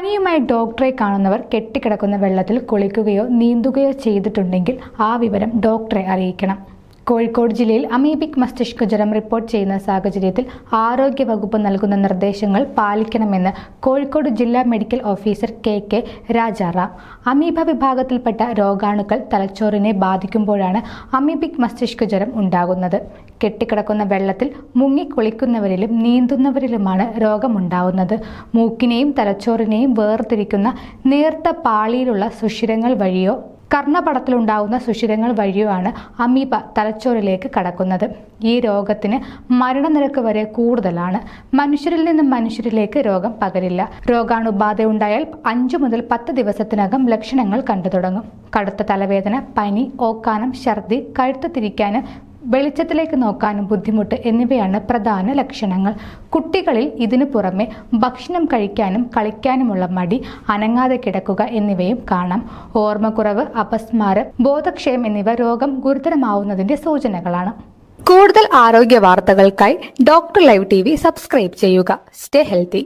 പനിയുമായി ഡോക്ടറെ കാണുന്നവർ കെട്ടിക്കിടക്കുന്ന വെള്ളത്തിൽ കുളിക്കുകയോ നീന്തുകയോ ചെയ്തിട്ടുണ്ടെങ്കിൽ ആ വിവരം ഡോക്ടറെ അറിയിക്കണം. കോഴിക്കോട് ജില്ലയിൽ അമീബിക് മസ്തിഷ്ക ജ്വരം റിപ്പോർട്ട് ചെയ്യുന്ന സാഹചര്യത്തിൽ ആരോഗ്യ വകുപ്പ് നൽകുന്ന നിർദ്ദേശങ്ങൾ പാലിക്കണമെന്ന് കോഴിക്കോട് ജില്ലാ medical officer K K Rajaram. Amoeba വിഭാഗത്തിൽപ്പെട്ട രോഗാണുക്കൾ തലച്ചോറിനെ ബാധിക്കുമ്പോഴാണ് അമീബിക് മസ്തിഷ്ക ജ്വരം ഉണ്ടാകുന്നത്. കെട്ടിക്കിടക്കുന്ന വെള്ളത്തിൽ മുങ്ങി കുളിക്കുന്നവരിലും നീന്തുന്നവരിലുമാണ് രോഗമുണ്ടാവുന്നത്. മൂക്കിനെയും തലച്ചോറിനെയും വേർതിരിക്കുന്ന നേർത്ത പാളിയിലുള്ള സുഷിരങ്ങൾ വഴിയോ കർണപടത്തിലുണ്ടാവുന്ന സുഷിരങ്ങൾ വഴിയുമാണ് അമീബ തലച്ചോറിലേക്ക് കടക്കുന്നത്. ഈ രോഗത്തിന് മരണനിരക്ക് വരെ കൂടുതലാണ്. മനുഷ്യരിൽ നിന്നും മനുഷ്യരിലേക്ക് രോഗം പകരില്ല. രോഗാണുബാധയുണ്ടായാൽ അഞ്ചു മുതൽ പത്ത് ദിവസത്തിനകം ലക്ഷണങ്ങൾ കണ്ടു തുടങ്ങും കടുത്ത തലവേദന പനി ഓക്കാനം ഛർദി കഴുത്ത് തിരിക്കാനും വെളിച്ചത്തിലേക്ക് നോക്കാനും ബുദ്ധിമുട്ട് എന്നിവയാണ് പ്രധാന ലക്ഷണങ്ങൾ. കുട്ടികളിൽ ഇതിനു പുറമെ ഭക്ഷണം കഴിക്കാനും കളിക്കാനുമുള്ള മടി അനങ്ങാതെ കിടക്കുക എന്നിവയും കാണാം. ഓർമ്മക്കുറവ് അപസ്മാരം ബോധക്ഷയം എന്നിവ രോഗം ഗുരുതരമാവുന്നതിന്റെ സൂചനകളാണ്. കൂടുതൽ ആരോഗ്യ വാർത്തകൾക്കായി ഡോക്ടർ ലൈവ് ടി സബ്സ്ക്രൈബ് ചെയ്യുക. Stay healthy.